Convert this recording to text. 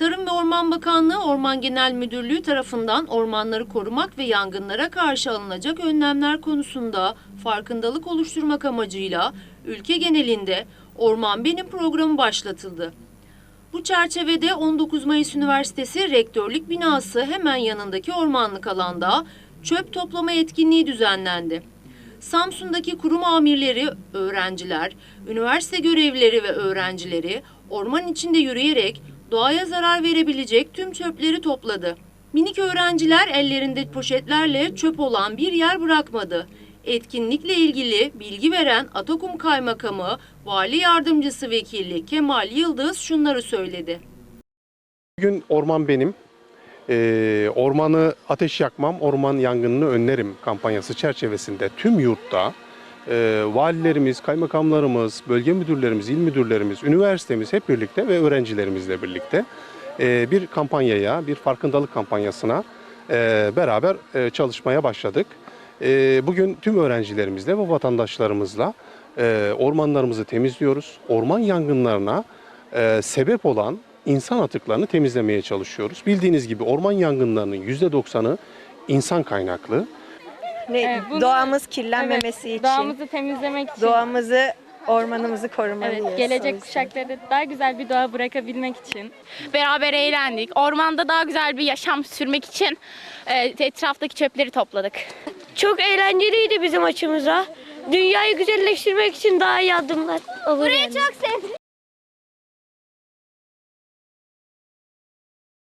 Tarım ve Orman Bakanlığı Orman Genel Müdürlüğü tarafından ormanları korumak ve yangınlara karşı alınacak önlemler konusunda farkındalık oluşturmak amacıyla ülke genelinde Orman Benim programı başlatıldı. Bu çerçevede 19 Mayıs Üniversitesi Rektörlük Binası hemen yanındaki ormanlık alanda çöp toplama etkinliği düzenlendi. Samsun'daki kurum amirleri, öğrenciler, üniversite görevlileri ve öğrencileri orman içinde yürüyerek doğaya zarar verebilecek tüm çöpleri topladı. Minik öğrenciler ellerinde poşetlerle çöp olan bir yer bırakmadı. Etkinlikle ilgili bilgi veren Atakum Kaymakamı, Vali Yardımcısı Vekili Kemal Yıldız şunları söyledi. Bugün orman benim. Ee, ormanı ateş yakmam, orman yangınını önlerim kampanyası çerçevesinde tüm yurtta e, valilerimiz, kaymakamlarımız, bölge müdürlerimiz, il müdürlerimiz, üniversitemiz hep birlikte ve öğrencilerimizle birlikte e, bir kampanyaya, bir farkındalık kampanyasına e, beraber e, çalışmaya başladık. E, bugün tüm öğrencilerimizle ve vatandaşlarımızla e, ormanlarımızı temizliyoruz. Orman yangınlarına e, sebep olan insan atıklarını temizlemeye çalışıyoruz. Bildiğiniz gibi orman yangınlarının %90'ı insan kaynaklı. Ne, Evet, bunu- doğamız kirlenmemesi Evet, için, Doğamızı temizlemek için. doğamızı, ormanımızı korumalıyız. Evet, o gelecek kuşaklara daha güzel bir doğa bırakabilmek için. Beraber eğlendik. Ormanda daha güzel bir yaşam sürmek için e, etraftaki çöpleri topladık. Çok eğlenceliydi bizim açımıza. Dünyayı güzelleştirmek için daha iyi adımlar olur. Burayı çok sevdim.